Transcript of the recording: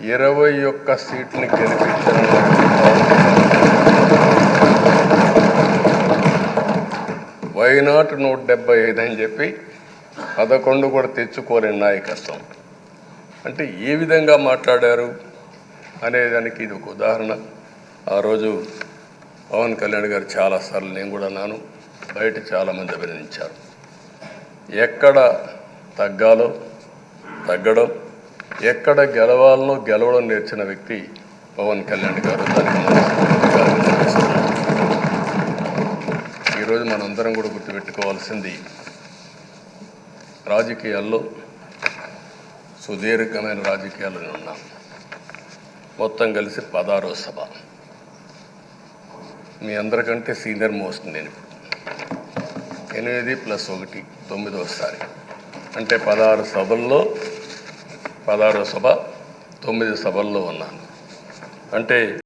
ఇరవై ఒక్క సీట్ని గెలిపించడం వైనాట్ నూట డెబ్బై ఐదు అని చెప్పి పదకొండు కూడా తెచ్చుకోలేని నాయకత్వం. అంటే ఏ విధంగా మాట్లాడారు అనేదానికి ఇది ఒక ఉదాహరణ. ఆ రోజు పవన్ కళ్యాణ్ గారు చాలాసార్లు నేను కూడా అన్నాను బయట చాలామంది అభినందించారు. ఎక్కడ తగ్గాలో తగ్గడం ఎక్కడ గెలవాలనో గెలవడం నేర్చిన వ్యక్తి పవన్ కళ్యాణ్ గారు. దానికి ఈరోజు మనందరం కూడా గుర్తుపెట్టుకోవాల్సింది రాజకీయాల్లో సుదీర్ఘమైన రాజకీయాలు ఉన్నాం. మొత్తం కలిసి పదారో సభ. మీ అందరికంటే సీనియర్ మోస్ట్ నేను ఎనిమిది ప్లస్ ఒకటి తొమ్మిదోసారి. అంటే పదహారు సభల్లో పదహారో సభ తొమ్మిది సభల్లో ఉన్నాను. అంటే